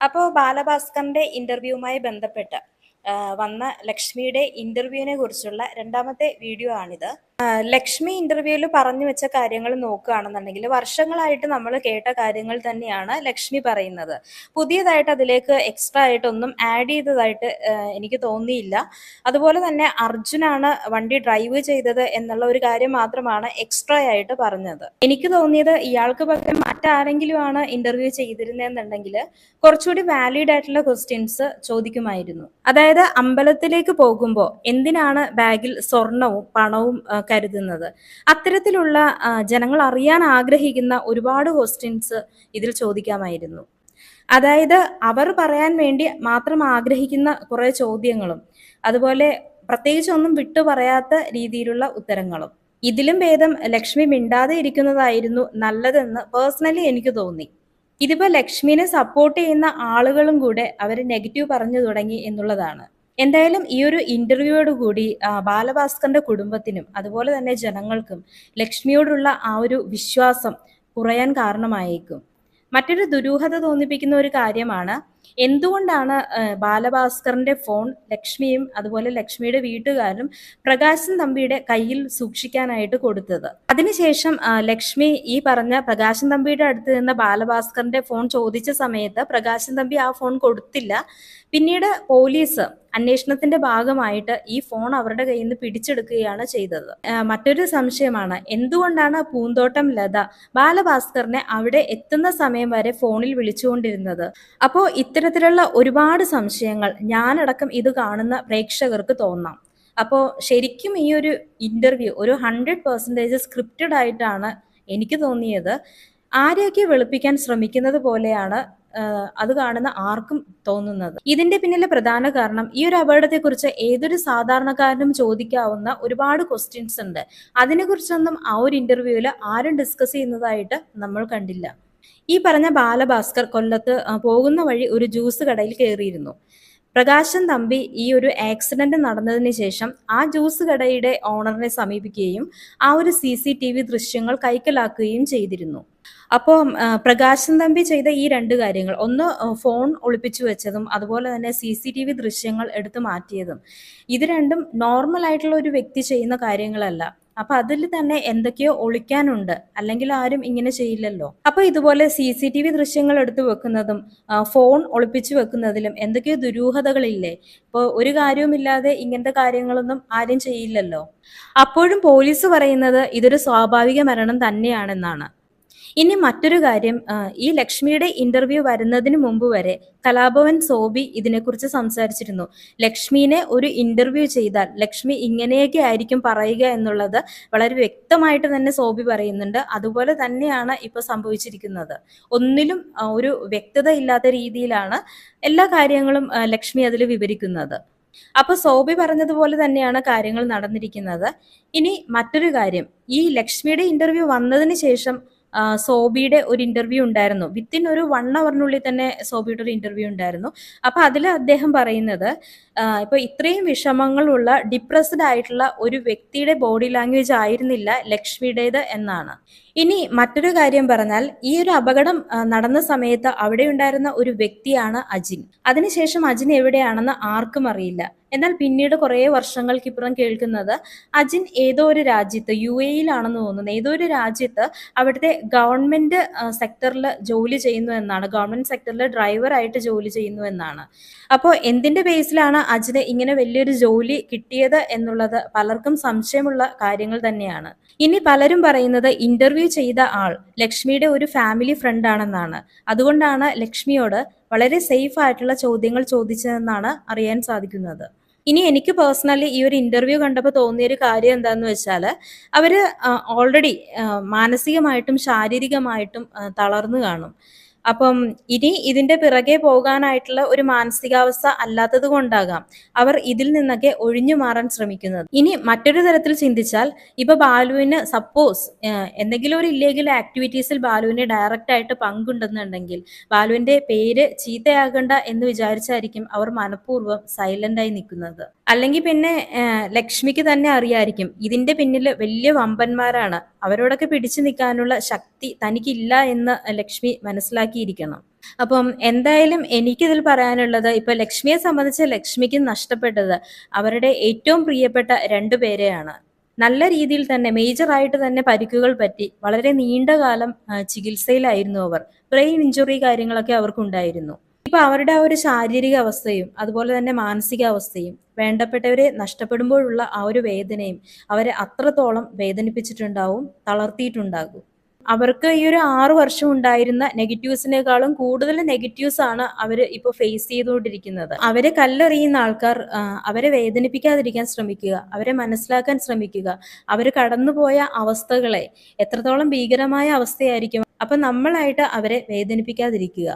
അപ്പോൾ ബാലഭാസ്കറിന്റെ ഇന്റർവ്യൂവുമായി ബന്ധപ്പെട്ട് വന്ന ലക്ഷ്മിയുടെ ഇന്റർവ്യൂവിനെ കുറിച്ചുള്ള രണ്ടാമത്തെ വീഡിയോ ആണിത്. ലക്ഷ്മി ഇന്റർവ്യൂവിൽ പറഞ്ഞു വെച്ച കാര്യങ്ങൾ നോക്കുകയാണെന്നുണ്ടെങ്കിൽ വർഷങ്ങളായിട്ട് നമ്മൾ കേട്ട കാര്യങ്ങൾ തന്നെയാണ് ലക്ഷ്മി പറയുന്നത്. പുതിയതായിട്ട് അതിലേക്ക് എക്സ്ട്രാ ആയിട്ടൊന്നും ആഡ് ചെയ്തതായിട്ട് എനിക്ക് തോന്നിയില്ല. അതുപോലെ തന്നെ അർജുനാണ് വണ്ടി ഡ്രൈവ് ചെയ്തത് എന്നുള്ള ഒരു കാര്യം മാത്രമാണ് എക്സ്ട്രാ ആയിട്ട് പറഞ്ഞത്. എനിക്ക് തോന്നിയത് ഇയാൾക്ക് പകരം മറ്റാരെങ്കിലും ആണ് ഇന്റർവ്യൂ ചെയ്തിരുന്നതെന്നുണ്ടെങ്കിൽ കുറച്ചുകൂടി വാലിഡ് ആയിട്ടുള്ള ക്വസ്റ്റ്യൻസ് ചോദിക്കുമായിരുന്നു. അതായത് അമ്പലത്തിലേക്ക് പോകുമ്പോൾ എന്തിനാണ് ബാഗിൽ സ്വർണവും പണവും കരുതുന്നത്. അത്തരത്തിലുള്ള ജനങ്ങൾ അറിയാൻ ആഗ്രഹിക്കുന്ന ഒരുപാട് ക്വസ്റ്റ്യൻസ് ഇതിൽ ചോദിക്കാമായിരുന്നു. അതായത് അവർ പറയാൻ വേണ്ടി മാത്രം ആഗ്രഹിക്കുന്ന കുറെ ചോദ്യങ്ങളും അതുപോലെ പ്രത്യേകിച്ച് ഒന്നും വിട്ടു പറയാത്ത രീതിയിലുള്ള ഉത്തരങ്ങളും. ഇതിലും ഭേദം ലക്ഷ്മി മിണ്ടാതെ ഇരിക്കുന്നതായിരുന്നു നല്ലതെന്ന് പേഴ്സണലി എനിക്ക് തോന്നി. ഇതിപ്പോ ലക്ഷ്മിനെ സപ്പോർട്ട് ചെയ്യുന്ന ആളുകളും കൂടെ അവർ നെഗറ്റീവ് പറഞ്ഞു തുടങ്ങി എന്നുള്ളതാണ്. എന്തായാലും ഈ ഒരു ഇന്റർവ്യൂയോട് കൂടി ബാലഭാസ്കറിന്റെ കുടുംബത്തിനും അതുപോലെ തന്നെ ജനങ്ങൾക്കും ലക്ഷ്മിയോടുള്ള ആ ഒരു വിശ്വാസം കുറയാൻ കാരണമായേക്കും. മറ്റൊരു ദുരൂഹത തോന്നിപ്പിക്കുന്ന ഒരു കാര്യമാണ് എന്തുകൊണ്ടാണ് ബാലഭാസ്കറിന്റെ ഫോൺ ലക്ഷ്മിയും അതുപോലെ ലക്ഷ്മിയുടെ വീട്ടുകാരും പ്രകാശൻ തമ്പിയുടെ കയ്യിൽ സൂക്ഷിക്കാനായിട്ട് കൊടുത്തത്? അതിനുശേഷം ലക്ഷ്മി ഈ പറഞ്ഞ പ്രകാശൻ തമ്പിയുടെ അടുത്ത് നിന്ന് ബാലഭാസ്കറിന്റെ ഫോൺ ചോദിച്ച സമയത്ത് പ്രകാശൻ തമ്പി ആ ഫോൺ കൊടുത്തില്ല. പിന്നീട് പോലീസ് അന്വേഷണത്തിന്റെ ഭാഗമായിട്ട് ഈ ഫോൺ അവരുടെ കയ്യിൽ നിന്ന് പിടിച്ചെടുക്കുകയാണ് ചെയ്തത്. മറ്റൊരു സംശയമാണ് എന്തുകൊണ്ടാണ് പൂന്തോട്ടം ലത ബാലഭാസ്കറിനെ അവിടെ എത്തുന്ന സമയം വരെ ഫോണിൽ വിളിച്ചുകൊണ്ടിരുന്നത്? അപ്പോൾ ഇത്തരത്തിലുള്ള ഒരുപാട് സംശയങ്ങൾ ഞാനടക്കം ഇത് കാണുന്ന പ്രേക്ഷകർക്ക് തോന്നാം. അപ്പോൾ ശരിക്കും ഈ ഒരു ഇന്റർവ്യൂ ഒരു ഹൺഡ്രഡ് പെർസെന്റേജ് സ്ക്രിപ്റ്റഡ് ആയിട്ടാണ് എനിക്ക് തോന്നിയത്. ആരെയൊക്കെ വെളുപ്പിക്കാൻ ശ്രമിക്കുന്നത് പോലെയാണ് അത് കാണുന്ന ആർക്കും തോന്നുന്നത്. ഇതിന്റെ പിന്നിലെ പ്രധാന കാരണം ഈ ഒരു അപകടത്തെക്കുറിച്ച് ഏതൊരു സാധാരണക്കാരനും ചോദിക്കാവുന്ന ഒരുപാട് ക്വസ്റ്റ്യൻസ് ഉണ്ട്. അതിനെക്കുറിച്ചൊന്നും ആ ഒരു ഇന്റർവ്യൂവിൽ ആരും ഡിസ്കസ് ചെയ്യുന്നതായിട്ട് നമ്മൾ കണ്ടില്ല. ഈ പറഞ്ഞ ബാലഭാസ്കർ കൊല്ലത്ത് പോകുന്ന വഴി ഒരു ജ്യൂസ് കടയിൽ കയറിയിരുന്നു. പ്രകാശൻ തമ്പി ഈ ഒരു ആക്സിഡന്റ് നടന്നതിന് ശേഷം ആ ജ്യൂസ് കടയുടെ ഓണറിനെ സമീപിക്കുകയും ആ ഒരു സി സി ടി വി ദൃശ്യങ്ങൾ കൈക്കലാക്കുകയും ചെയ്തിരുന്നു. അപ്പോൾ പ്രകാശൻ തമ്പി ചെയ്ത ഈ രണ്ട് കാര്യങ്ങൾ ഒന്ന് ഫോൺ ഒളിപ്പിച്ചു വെച്ചതും അതുപോലെ തന്നെ സി സി ടി വി ദൃശ്യങ്ങൾ എടുത്തു മാറ്റിയതും ഇത് രണ്ടും നോർമൽ ആയിട്ടുള്ള ഒരു വ്യക്തി ചെയ്യുന്ന കാര്യങ്ങളല്ല. അപ്പൊ അതിൽ തന്നെ എന്തൊക്കെയോ ഒളിക്കാനുണ്ട്. അല്ലെങ്കിൽ ആരും ഇങ്ങനെ ചെയ്യില്ലല്ലോ. അപ്പൊ ഇതുപോലെ സി സി ടി വി ദൃശ്യങ്ങൾ എടുത്തു വെക്കുന്നതും ഫോൺ ഒളിപ്പിച്ചു വെക്കുന്നതിലും എന്തൊക്കെയോ ദുരൂഹതകളില്ലേ? ഇപ്പോൾ ഒരു കാര്യവുമില്ലാതെ ഇങ്ങനത്തെ കാര്യങ്ങളൊന്നും ആരും ചെയ്യില്ലല്ലോ. അപ്പോഴും പോലീസ് പറയുന്നത് ഇതൊരു സ്വാഭാവിക മരണം തന്നെയാണെന്നാണ്. ഇനി മറ്റൊരു കാര്യം ഈ ലക്ഷ്മിയുടെ ഇന്റർവ്യൂ വരുന്നതിന് മുമ്പ് വരെ കലാഭവൻ സോബി ഇതിനെക്കുറിച്ച് സംസാരിച്ചിരുന്നു. ലക്ഷ്മിനെ ഒരു ഇന്റർവ്യൂ ചെയ്താൽ ലക്ഷ്മി ഇങ്ങനെയൊക്കെ ആയിരിക്കും പറയുക എന്നുള്ളത് വളരെ വ്യക്തമായിട്ട് തന്നെ സോബി പറയുന്നുണ്ട്. അതുപോലെ തന്നെയാണ് ഇപ്പൊ സംഭവിച്ചിരിക്കുന്നത്. ഒന്നിലും ഒരു വ്യക്തത ഇല്ലാത്ത രീതിയിലാണ് എല്ലാ കാര്യങ്ങളും ലക്ഷ്മി അതിൽ വിവരിക്കുന്നത്. അപ്പൊ സോബി പറഞ്ഞതുപോലെ തന്നെയാണ് കാര്യങ്ങൾ നടന്നിരിക്കുന്നത്. ഇനി മറ്റൊരു കാര്യം ഈ ലക്ഷ്മിയുടെ ഇന്റർവ്യൂ വന്നതിന് ശേഷം സോബിയുടെ ഒരു ഇന്റർവ്യൂ ഉണ്ടായിരുന്നു. വിത്തിൻ ഒരു വൺ അവറിനുള്ളിൽ തന്നെ സോബിയുടെ ഒരു ഇന്റർവ്യൂ ഉണ്ടായിരുന്നു. അപ്പൊ അതിൽ അദ്ദേഹം പറയുന്നത് ഇപ്പൊ ഇത്രയും വിഷമങ്ങളുള്ള ഡിപ്രസ്ഡ് ആയിട്ടുള്ള ഒരു വ്യക്തിയുടെ ബോഡി ലാംഗ്വേജ് ആയിരുന്നില്ല ലക്ഷ്മിയുടേത് എന്നാണ്. ഇനി മറ്റൊരു കാര്യം പറഞ്ഞാൽ ഈ ഒരു അപകടം നടന്ന സമയത്ത് അവിടെ ഉണ്ടായിരുന്ന ഒരു വ്യക്തിയാണ് അജിൻ. അതിനുശേഷം അജിൻ എവിടെയാണെന്ന് ആർക്കും അറിയില്ല. എന്നാൽ പിന്നീട് കുറേ വർഷങ്ങൾക്കിപ്പുറം കേൾക്കുന്നത് അജിൻ ഏതോ ഒരു രാജ്യത്ത് യു എയിലാണെന്ന് തോന്നുന്നു. ഏതോ ഒരു രാജ്യത്ത് അവിടുത്തെ ഗവൺമെന്റ് സെക്ടറിൽ ജോലി ചെയ്യുന്നു എന്നാണ്. ഗവൺമെന്റ് സെക്ടറിൽ ഡ്രൈവർ ആയിട്ട് ജോലി ചെയ്യുന്നു എന്നാണ്. അപ്പോൾ എന്തിന്റെ ബേസിലാണ് അജിന് ഇങ്ങനെ വലിയൊരു ജോലി കിട്ടിയത് എന്നുള്ളത് പലർക്കും സംശയമുള്ള കാര്യങ്ങൾ തന്നെയാണ്. ഇനി പലരും പറയുന്നത് ഇന്റർവ്യൂ ചെയ്ത ആൾ ലക്ഷ്മിയുടെ ഒരു ഫാമിലി ഫ്രണ്ട് ആണെന്നാണ്. അതുകൊണ്ടാണ് ലക്ഷ്മിയോട് വളരെ സേഫ് ആയിട്ടുള്ള ചോദ്യങ്ങൾ ചോദിച്ചതെന്നാണ് അറിയാൻ സാധിക്കുന്നത്. ഇനി എനിക്ക് പേഴ്സണലി ഈ ഒരു ഇന്റർവ്യൂ കണ്ടപ്പോൾ തോന്നിയ ഒരു കാര്യം എന്താന്ന് വെച്ചാൽ അവർ ഓൾറെഡി മാനസികമായിട്ടും ശാരീരികമായിട്ടും തളർന്നു കാണും. അപ്പം ഇനി ഇതിന്റെ പിറകെ പോകാനായിട്ടുള്ള ഒരു മാനസികാവസ്ഥ അല്ലാത്തത് കൊണ്ടാകാം അവർ ഇതിൽ നിന്നൊക്കെ ഒഴിഞ്ഞു മാറാൻ ശ്രമിക്കുന്നത്. ഇനി മറ്റൊരു തരത്തിൽ ചിന്തിച്ചാൽ ഇപ്പൊ ബാലുവിന് സപ്പോസ് എന്തെങ്കിലും ഒരു ഇല്ലീഗൽ ആക്ടിവിറ്റീസിൽ ബാലുവിന് ഡയറക്റ്റ് ആയിട്ട് പങ്കുണ്ടെന്നുണ്ടെങ്കിൽ ബാലുവിന്റെ പേര് ചീത്തയാകണ്ട എന്ന് വിചാരിച്ചായിരിക്കും അവർ മനഃപൂർവം സൈലന്റ് ആയി നിൽക്കുന്നത്. അല്ലെങ്കിൽ പിന്നെ ലക്ഷ്മിക്ക് തന്നെ അറിയായിരിക്കും. ഇതിന്റെ പിന്നിൽ വലിയ വമ്പന്മാരാണ്. അവരോടൊക്കെ പിടിച്ചു നിൽക്കാനുള്ള ശക്തി തനിക്കില്ല എന്ന് ലക്ഷ്മി മനസ്സിലാക്കിയിരിക്കണം. അപ്പം എന്തായാലും എനിക്കിതിൽ പറയാനുള്ളത് ഇപ്പൊ ലക്ഷ്മിയെ സംബന്ധിച്ച് ലക്ഷ്മിക്ക് നഷ്ടപ്പെട്ടത് അവരുടെ ഏറ്റവും പ്രിയപ്പെട്ട രണ്ടു പേരെയാണ്. നല്ല രീതിയിൽ തന്നെ മേജറായിട്ട് തന്നെ പരിക്കുകൾ പറ്റി വളരെ നീണ്ട കാലം ചികിത്സയിലായിരുന്നു അവർ. ബ്രെയിൻ ഇഞ്ചുറി കാര്യങ്ങളൊക്കെ അവർക്കുണ്ടായിരുന്നു. ഇപ്പൊ അവരുടെ ആ ഒരു ശാരീരിക അവസ്ഥയും അതുപോലെ തന്നെ മാനസികാവസ്ഥയും വേണ്ടപ്പെട്ടവരെ നഷ്ടപ്പെടുമ്പോഴുള്ള ആ ഒരു വേദനയും അവരെ അത്രത്തോളം വേദനിപ്പിച്ചിട്ടുണ്ടാവും തളർത്തിയിട്ടുണ്ടാകും. അവർക്ക് ഈ ഒരു ആറു വർഷം ഉണ്ടായിരുന്ന നെഗറ്റീവ്സിനേക്കാളും കൂടുതൽ നെഗറ്റീവ്സ് ആണ് അവർ ഇപ്പോൾ ഫേസ് ചെയ്തുകൊണ്ടിരിക്കുന്നത്. അവരെ കല്ലെറിയുന്ന ആൾക്കാർ അവരെ വേദനിപ്പിക്കാതിരിക്കാൻ ശ്രമിക്കുക അവരെ മനസ്സിലാക്കാൻ ശ്രമിക്കുക അവർ കടന്നുപോയ അവസ്ഥകളെ എത്രത്തോളം ഭീകരമായ അവസ്ഥയായിരിക്കും. അപ്പൊ നമ്മളായിട്ട് അവരെ വേദനിപ്പിക്കാതിരിക്കുക.